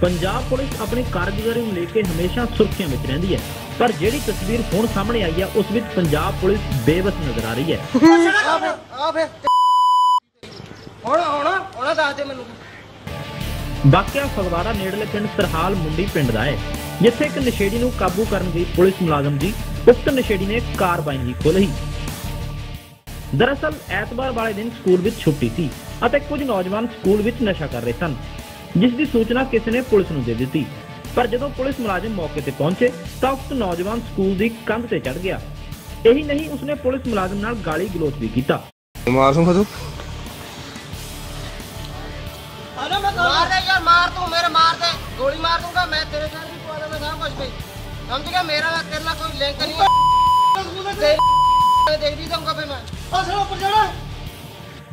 Punjab police ਆਪਣੀ ਕਾਰਗੁਜ਼ਾਰੀ ਨੂੰ ਲੈ ਕੇ ਹਮੇਸ਼ਾ ਸੁਰਖੀਆਂ ਵਿੱਚ ਰਹਿੰਦੀ ਹੈ। ਪਰ ਜਿਹੜੀ ਤਸਵੀਰ ਹੁਣ ਸਾਹਮਣੇ ਆਈ ਹੈ ਉਸ ਵਿੱਚ ਪੰਜਾਬ ਪੁਲਿਸ ਬੇਬਸ ਨਜ਼ਰ ਆ ਰਹੀ ਹੈ। ਆ ਫਿਰ ਆ ਫਿਰ ਹੁਣ ਹੁਣ ਹੁਣ ਦੱਸ ਦੇ ਮੈਨੂੰ। ਵਾਕਿਆ ਫਗਵਾੜਾ ਨੇੜਲੇ ਪਿੰਡ ਸਰਹਾਲ ਮੁੰਡੀ ਪਿੰਡ ਦਾ ਹੈ ਜਿੱਥੇ ਇੱਕ ਨਸ਼ੇੜੀ ਨੂੰ ਕਾਬੂ ਕਰਨ ਗਈ ਪੁਲਿਸ ਮੁਲਾਜ਼ਮ ਦੀ ਉਕਤ ਨਸ਼ੇੜੀ ਨੇ ਕਾਰਵਾਈ ਹੀ ਖੋਲ੍ਹੀ। ਦਰਅਸਲ ਐਤਵਾਰ ਵਾਲੇ ਦਿਨ ਸਕੂਲ ਵਿੱਚ ਛੁੱਟੀ ਸੀ ਅਤੇ ਕੁਝ ਨੌਜਵਾਨ ਸਕੂਲ ਵਿੱਚ ਨਸ਼ਾ ਕਰ ਰਹੇ ਸਨ। ਜਿਸ ਦੀ ਸੂਚਨਾ ਕਿਸੇ ਨੇ ਪੁਲਿਸ ਨੂੰ ਦੇ ਦਿੱਤੀ ਪਰ ਜਦੋਂ ਪੁਲਿਸ ਮੁਲਾਜ਼ਮ ਮੌਕੇ ਤੇ ਪਹੁੰਚੇ ਤਾਂ ਉਕਤ ਨੌਜਵਾਨ ਸਕੂਲ ਦੀ ਕੰਧ ਤੇ ਚੜ ਗਿਆ ਇਹੀ ਨਹੀਂ ਉਸਨੇ ਪੁਲਿਸ ਮੁਲਾਜ਼ਮ ਨਾਲ ਗਾਲੀ ਗਲੋਚ ਵੀ ਕੀਤਾ ਮਾਰ ਦੂੰਗਾ ਤੂੰ ਮਾਰ ਦੇ ਯਾਰ ਮਾਰ ਤੂੰ ਮੇਰੇ ਮਾਰ ਦੇ ਗੋਲੀ ਮਾਰ ਦੂੰਗਾ ਮੈਂ ਤੇਰੇ ਨਾਲ ਵੀ ਪਵਾ ਦੇਵਾਂ ਸਭ ਕੁਝ ਵੀ ਸਮਝ ਗਿਆ ਮੇਰਾ ਨਾਲ ਤੇਰੇ ਨਾਲ ਕੋਈ ਲਿੰਕ ਨਹੀਂ ਹੈ ਦੇ ਦੀ ਦਊਂਗਾ ਫੇ ਮੈਂ ਅਸਲ ਉੱਪਰ ਜਾਣਾ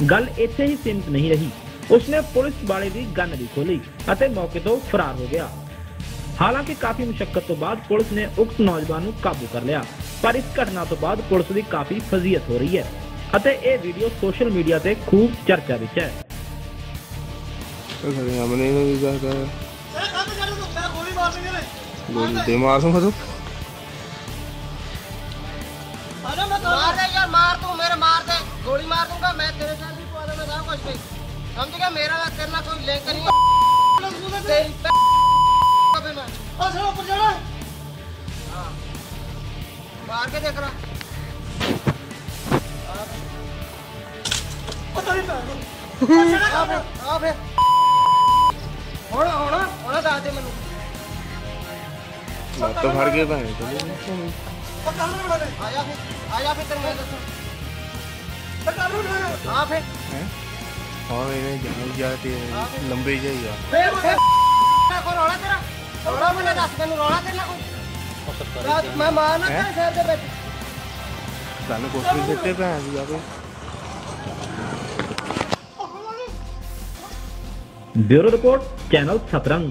ਗੱਲ ਇੱਥੇ ਹੀ ਸੀਮਿਤ ਨਹੀਂ ਰਹੀ ਉਸਨੇ ਪੁਲਿਸ ਵਾਲੇ ਦੀ ਗਨ ਵੀ ਖੋਲੀ ਅਤੇ ਮੌਕੇ ਤੋਂ ਫਰਾਰ ਹੋ ਗਿਆ। ਹਾਲਾਂਕਿ ਕਾਫੀ ਮੁਸ਼ਕਲ ਤੋਂ ਬਾਅਦ ਪੁਲਿਸ ਨੇ ਉਕਤ ਨੌਜਵਾਨ ਨੂੰ ਕਾਬੂ ਕਰ ਲਿਆ ਪਰ ਇਸ ਘਟਨਾ ਤੋਂ ਬਾਅਦ ਪੁਲਿਸ ਦੀ ਕਾਫੀ ਫਜ਼ੀਅਤ ਹੋ ਰਹੀ ਹੈ ਅਤੇ ਇਹ ਵੀਡੀਓ ਸੋਸ਼ਲ ਮੀਡੀਆ ਤੇ ਖੂਬ ਚਰਚਾ ਵਿੱਚ ਹੈ। ਸਰ ਤੂੰ ਮੈਂ ਗੋਲੀ ਮਾਰ ਦੇਣੀ ਨੇ ਗੋਲੀ ਤੇ ਮਾਰ ਦੂੰਗਾ ਤੂੰ ਮਾਰ ਦੇ ਯਾਰ ਮਾਰ ਤੂੰ ਮੇਰੇ ਮਾਰ ਦੇ। ਗੋਲੀ ਮਾਰ ਦੂੰਗਾ ਮੈਂ ਤੇਰੇ ਨਾਲ ਵੀ ਪਵਾ ਦੇਵਾਂ ਸਭ ਕੁਝ ਵੀ। ਸਮਝ ਗਿਆ ਮੇਰਾ ਨਾਲ ਤੇਰੇ ਨਾਲ ਕੋਈ ਲਿੰਕ ਨਹੀਂ ਹੈ ਤੇਰੀ ਫੇ ਮੈਂ ਅਸਲ ਉੱਪਰ ਜਾਣਾ ਹਾਂ ਮਾਰ ਕੇ ਦੇਖ ਰਾ ਪਤਾ ਨਹੀਂ ਪੈ ਆ ਫੇ ਆ ਫੇ ਹੁਣ ਹੁਣ ਹੁਣ ਦੱਸ ਦੇ ਮੈਨੂੰ ਲੱਤ ਹਾਂ ਇਹਨੇ ਜਾਨ ਜਾ ਤੇ ਲੰਬੇ ਜਾਈ ਆ। ਕੋਈ ਰੌਲਾ ਤੇਰਾ? ਰੌਲਾ ਮੈਨੂੰ ਦੱਸ ਮੈਨੂੰ ਰੌਲਾ ਤੇਰਾ ਕੋਈ? ਰਾਤ ਮੈਂ ਮਾਰਨਾ ਤੇਰੇ ਸਿਰ ਦੇ ਵਿੱਚ। ਤੁਹਾਨੂੰ ਕੁਛ ਨਹੀਂ ਦਿੱਤੇ ਭੈਣ ਦੀ ਆਪੇ ਬਿਊਰੋ ਰਿਪੋਰਟ ਚੈਨਲ ਸਤਰੰਗ।